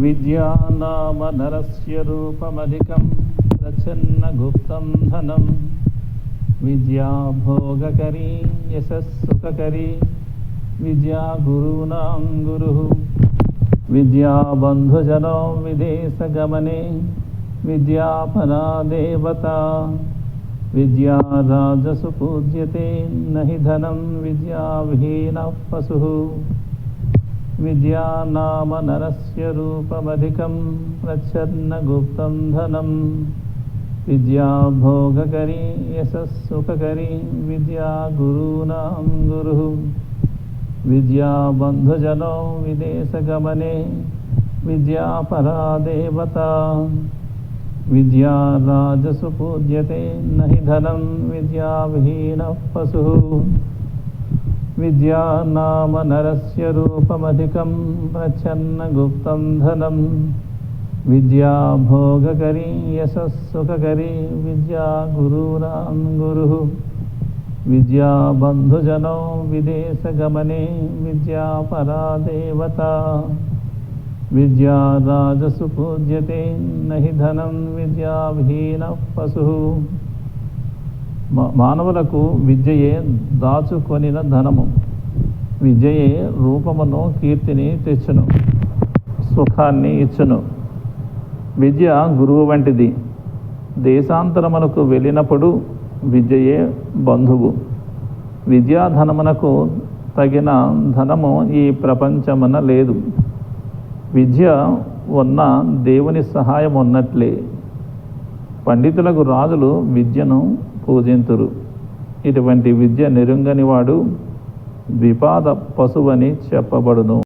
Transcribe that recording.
విద్యా నామ నరస్య రూపమధికం ప్రచ్ఛన్నగుప్తం ధనం విద్యా భోగకరీ యశస్సుఖకరీ విద్యా గురూణాం గురు విద్యా బంధుజనో విదేశగమనే విద్యాపరా దేవత విద్యా రాజసు विद्यानाम नरस्य रूपमधिकं प्रच्छन्न गुप्तं विद्या विद्याभोगकरी यशस्सुखकरी विद्या गुरूणां गुरुः। विद्याबन्धुजनो विदेशगमने विद्यापरा देवता विद्या राजसुपूज्यते न हि धनं विद्याविहीनः पशुः विद्यानाम नरस्य रूपमधिकं प्रच्छन्नगुप्तं धनं विद्या भोगकरी यशः सुखकरी विद्या गुरूणां गुरुः। विद्या बन्धुजनो विदेशगमने विद्या परा देवता विद्या राजसु पूज्यते न हि धनं विद्याभीनः पशुः మానవులకు విద్యయే దాచుకొనిన ధనము. విద్యయే రూపమును కీర్తిని తెచ్చును. సుఖాన్ని ఇచ్చును. విద్య గురువు వంటిది. దేశాంతరమునకు వెళ్ళినప్పుడు విద్యయే బంధువు. విద్యాధనమునకు తగిన ధనము ఈ ప్రపంచమున లేదు. విద్య ఉన్న దేవుని సహాయం ఉన్నట్లే పండితులకు రాజులు విద్యను పూజింతురు. ఇటువంటి విద్య నెరుంగనివాడు ద్విపాద పశువని చెప్పబడును.